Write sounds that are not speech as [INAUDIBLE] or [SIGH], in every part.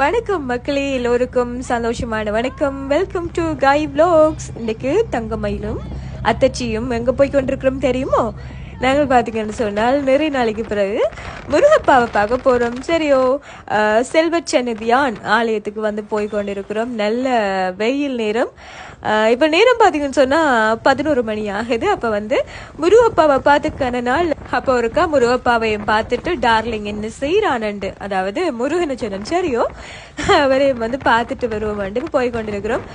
வணக்கம் மக்களே எல்லோருக்கும் சந்தோஷமான வணக்கம். வெல்கம் டு காய் vlogs. இன்னைக்கு தங்கமயிலும் அத்தச்சியும் எங்கே போய் கொண்டிருக்கிறோம் தெரியுமோ? நாங்கள் பார்த்தீங்கன்னு சொன்னால் நிறைய நாளைக்கு பிறகு முருகப்பாவை பார்க்க போகிறோம் சரியோ செல்வச்சன்னதியான் ஆலயத்துக்கு வந்து போய் கொண்டிருக்கிறோம். நல்ல வெயில் நேரம். இப்போ நேரம் பார்த்தீங்கன்னு சொன்னால் பதினோரு மணி ஆகுது. அப்போ வந்து முருகப்பாவை பார்த்துக்கான நாள். அப்போ ஒருக்கா முருகப்பாவையும் பார்த்துட்டு டார்லிங் என்ன செய்கிறானண்டு அதாவது முருகனை சொன்னேன். சரியோ அவரையும் வந்து பார்த்துட்டு வருவோம் போய் கொண்டிருக்கிறோம்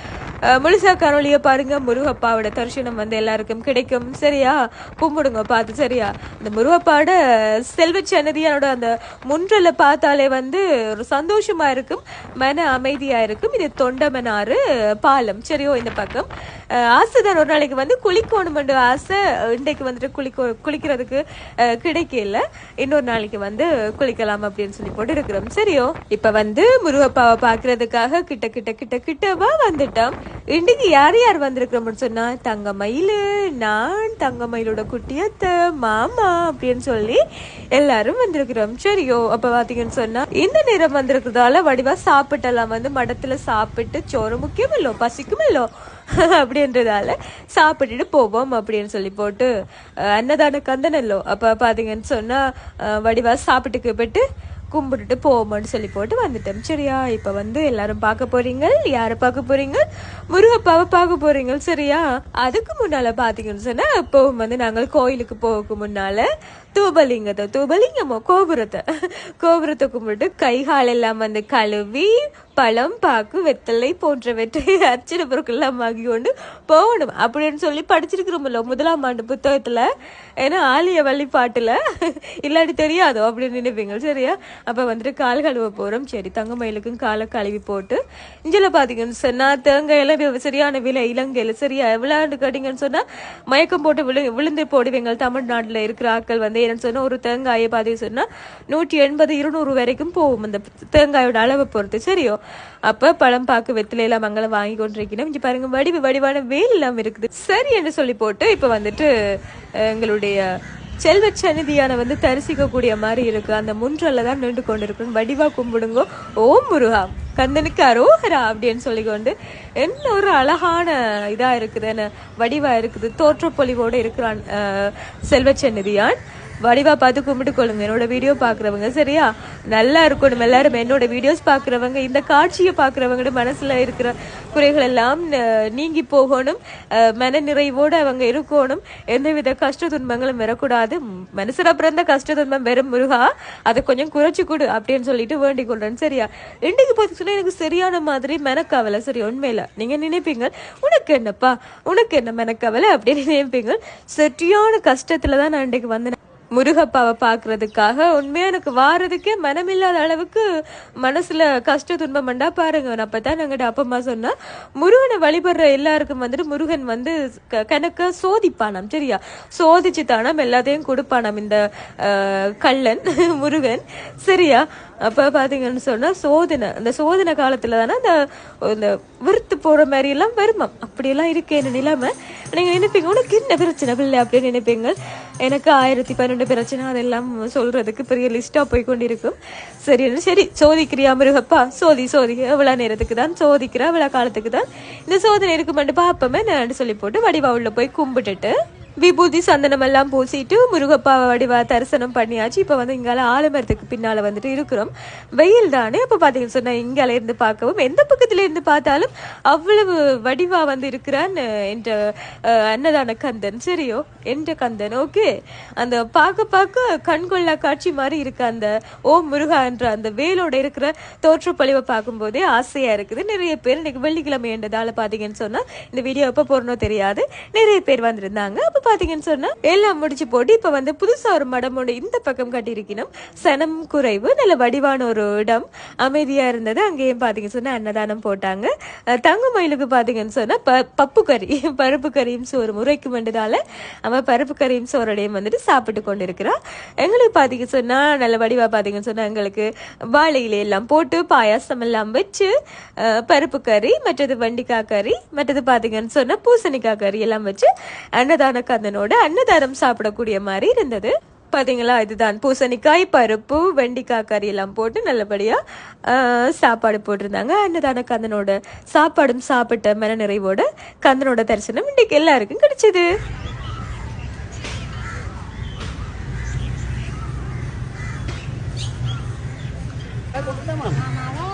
முழுசா கரோலியை பாருங்க. முருகப்பாவோட தரிசனம் வந்து எல்லாருக்கும் கிடைக்கும். சரியா? கும்பிடுங்க பார்த்து சரியா? இந்த முருகப்பாவோட செல்வ சன்னதியானோட அந்த முன்றலை பார்த்தாலே வந்து ஒரு சந்தோஷமா இருக்கும். மன அமைதியா இருக்கும். இது தொண்டமனாறு பாலம். சரியோ இந்த பக்கம் ஆசை ஆசைதான் ஒரு நாளைக்கு வந்து குளிக்கணுமெண்டு ஆசை இன்றைக்கு வந்துட்டு குளிக்க குளிக்கிறதுக்கு அஹ், கிடைக்கல. இன்னொரு நாளைக்கு வந்து குளிக்கலாம் அப்படின்னு சொல்லி போட்டு இருக்கிறோம் சரியோ இப்ப வந்து முருகப்பாவை பாக்குறதுக்காக கிட்ட கிட்ட கிட்ட கிட்டவா வந்துட்டோம். இன்னைக்கு யார் யார் வந்திருக்கிறோம்னு சொன்னா தங்க மயிலு நான் தங்க மயிலோட குட்டியத்தை மாமா அப்படின்னு சொல்லி எல்லாரும் வந்திருக்கிறோம். சரியோ அப்ப பாத்தீங்கன்னு சொன்னா இந்த நேரம் வந்திருக்கிறதால வடிவா சாப்பிட்டெல்லாம் வந்து மடத்துல சாப்பிட்டு சோறு முக்கியம் இல்லோ பசிக்கும் இல்லோ [LAUGHS] அப்படின்றதால சாப்பிட்டுட்டு போவோம் அப்படின்னு சொல்லி போட்டு அஹ், அன்னதான கந்தனல்லோ அப்ப பாத்தீங்கன்னு சொன்னா வடிவா சாப்பிட்டுக்கு போயிட்டு கும்பிட்டுட்டு போவோம்னு சொல்லி போட்டு வந்துட்டோம். சரியா? இப்போ வந்து எல்லாரும் பார்க்க போறீங்க? யாரை பார்க்க போறீங்க? முருகப்பாவை பார்க்க போறீங்க சரியா? அதுக்கு முன்னால பாத்தீங்கன்னு சொன்னா எப்பவும் வந்து நாங்கள் கோயிலுக்கு போக முன்னால தூபலிங்கத்தை தூபலிங்கமோ கோபுரத்தை கோபுரத்தை கும்பிட்டு கை கால் எல்லாம் வந்து கழுவி பழம் பாக்கு வெத்தலை போன்றவற்றை அர்ச்சனை பொருட்கள்லாம் வாங்கி கொண்டு போகணும் அப்படின்னு சொல்லி படிச்சிருக்கிறோம்ல முதலாம் ஆண்டு புத்தகத்துல. ஏன்னா ஆலய வழிபாட்டுல இல்லாட்டி தெரியாதோ அப்படின்னு நினைப்பீங்க சரியா? அப்ப வந்துட்டு கால் கழுவ போகிறோம் சரி தங்கமயிலுக்கும் காலை கழுவி போட்டு இஞ்சில் பார்த்தீங்கன்னு சொன்னா தேங்காயெல்லாம் சரியான விலை இலங்கையில் சரியா எவ்வளவு கேட்டீங்கன்னு சொன்னா மயக்கம் போட்டு விழு விழுந்து போடுவீங்க. தமிழ்நாட்டுல இருக்கிற ஆட்கள் வந்து என்னன்னு சொன்னா ஒரு தேங்காயை பாத்தீங்க சொன்னா நூற்றி எண்பது இருநூறு வரைக்கும் போகும். அந்த தேங்காயோட அளவை பொறுத்து சரியோ? அப்ப பழம் பாக்கு வெத்தில எல்லாம் மங்களம் வாங்கி கொண்டிருக்கணும் இங்கே பாருங்க வடிவு வடிவான வேல் எல்லாம் இருக்குது. சரி என்று சொல்லி போட்டு இப்ப வந்துட்டு எங்களுடைய செல்வ சந்நிதியான வந்து தரிசிக்கக்கூடிய மாதிரி இருக்கு. அந்த முன்றல்ல தான் நின்று கொண்டு இருக்கணும் வடிவா கும்பிடுங்கோ. ஓம் முருகா. கந்தனுக்கு அரோகரா அப்படின்னு சொல்லிக்கொண்டு என்ன ஒரு அழகான இதாக இருக்குது என்ன வடிவா இருக்குது. தோற்றப்பொலிவோடு இருக்கிறான் செல்வச்சன்னிதியான் வடிவாக வடிவா பார்த்து கும்பிட்டு கொள்ளுங்க. என்னோட வீடியோ பாக்குறவங்க சரியா? நல்லா இருக்கணும் எல்லாரும். என்னோட வீடியோஸ் பாக்குறவங்க இந்த காட்சியை பாக்குறவங்க மனசுல இருக்கிற குறைகள் எல்லாம் நீங்கி போகணும். அஹ், மன நிறைவோட அவங்க இருக்கணும். எந்தவித கஷ்ட துன்பங்களும் வரக்கூடாது. மனசில் பிறந்த கஷ்ட துன்பம் வெறும் முருகா. அதை கொஞ்சம் குறைச்சி கொடு அப்படின்னு சொல்லிட்டு வேண்டிக் கொள்றேன் சரியா? இன்னைக்கு பார்த்தீங்கன்னா எனக்கு சரியான மாதிரி மெனக்கவலை சரி உண்மையில. நீங்க நினைப்பீங்க உனக்கு என்னப்பா? உனக்கு என்ன மெனக்கவலை? அப்படின்னு நினைப்பீங்க. சரியான கஷ்டத்துல தான் நான் இன்றைக்கு வந்தேன். முருகப்பாவை பார்க்கறதுக்காக உண்மையாக எனக்கு வாரதுக்கே மனமில்லாத அளவுக்கு மனசில் கஷ்ட துன்பம் பண்ணா பாருங்க. நான் அப்பதான் எங்கிட்ட அப்பா அம்மா சொன்னால் முருகனை வழிபடுற எல்லாருக்கும் வந்துட்டு முருகன் வந்து க- கணக்க சோதிப்பானாம் சரியா? சோதிச்சு தானாம் எல்லாத்தையும் கொடுப்பானாம் இந்த கள்ளன் [LAUGHS] முருகன் சரியா? அப்போ பார்த்தீங்கன்னு சொன்னால் சோதனை அந்த சோதனை காலத்தில் தானே அந்த இந்த விருத்து போகிற மாதிரியெல்லாம் வருமாம். அப்படியெல்லாம் இருக்கு என்ன நிலைமை. நீங்கள் நினைப்பீங்க உனக்கு என்ன பிரச்சனை பிள்ளை? அப்படின்னு நினைப்பீங்க. எனக்கு ஆயிரத்தி பன்னெண்டு பிரச்சனை அதெல்லாம் சொல்றதுக்கு பெரிய லிஸ்டா போய் கொண்டிருக்கும் சரி சரி சோதிக்கிறியா மிருகப்பா? சோதி சோதி எவ்வளவு நேரத்துக்கு தான்? சோதிக்கிற எவ்வளவு காலத்துக்கு தான்? இந்த சோதனை இருக்குமெண்டு பாப்பமே நான் சொல்லி போட்டு வடிவா உள்ள போய் கும்பிட்டுட்டு விபூதி சந்தனம் எல்லாம் பூசிட்டு முருகப்பா வடிவா தரிசனம் பண்ணியாச்சு. இப்போ வந்து இங்கால ஆலமரத்துக்கு பின்னால் வந்துட்டு இருக்கிறோம். வெயில் தானே அப்போ பார்த்தீங்கன்னு சொன்னா இங்கால இருந்து பார்க்கவும் எந்த பக்கத்துல இருந்து பார்த்தாலும் அவ்வளவு வடிவா வந்து இருக்கிறான் என்ற அன்னதான கந்தன். சரியோ? என்ற கந்தன். ஓகே. அந்த பார்க்க பார்க்க கண்கொள்ளா காட்சி மாதிரி இருக்கு. அந்த ஓம் முருகா என்ற அந்த வேலோட இருக்கிற தோற்றப்பொழிவை பார்க்கும்போதே ஆசையா இருக்குது. நிறைய பேர் இன்னைக்கு வெள்ளிக்கிழமை என்றதால பார்த்தீங்கன்னு சொன்னால் இந்த வீடியோ எப்போ போடணும் தெரியாது. நிறைய பேர் வந்திருந்தாங்க. அப்போ பாத்தீங்கன்னு சொன்னா எல்லாம் முடிச்சு போட்டு இப்ப வந்து புதுசா ஒரு மடம் ஒன்று இந்த பக்கம் கட்டியிருக்கணும். சனம் குறைவு நல்ல வடிவான ஒரு இடம் அமைதியா இருந்தது. அங்கேயும் பாத்தீங்கன்னு சொன்னா அன்னதானம் போட்டாங்க. தங்க மயிலுக்கு பாத்தீங்கன்னு சொன்னா பப்பு கறி [LAUGHS] பருப்பு கறியும் சோறு முறைக்கு வேண்டதால அவன் பருப்பு கறியும் சோறடையும் வந்துட்டு சாப்பிட்டு கொண்டிருக்கிறான் எங்களுக்கு பாத்தீங்க சொன்னா நல்ல வடிவா பாத்தீங்கன்னு சொன்னா எங்களுக்கு வாழை எல்லாம் போட்டு பாயாசம் எல்லாம் வச்சு பருப்பு கறி மற்றது வண்டிக்காய் கறி மற்றது பாத்தீங்கன்னு சொன்னா பூசணிக்காய் கறி எல்லாம் வச்சு அன்னதான கந்தனோட அன்னதானம் சாப்பிடக்கூடிய மாதிரி இருந்தது. பாத்தீங்களா? இதுதான். பூசணிக்காய் பருப்பு வெண்டிக்காய் கறி எல்லாம் போட்டு நல்லபடியா ஆஹ், சாப்பாடு போட்டிருந்தாங்க. அன்னதான கந்தனோட சாப்பாடும் சாப்பிட்ட மன நிறைவோட கந்தனோட தரிசனம் இன்னைக்கு எல்லாருக்கும் கிடைச்சது. pertama.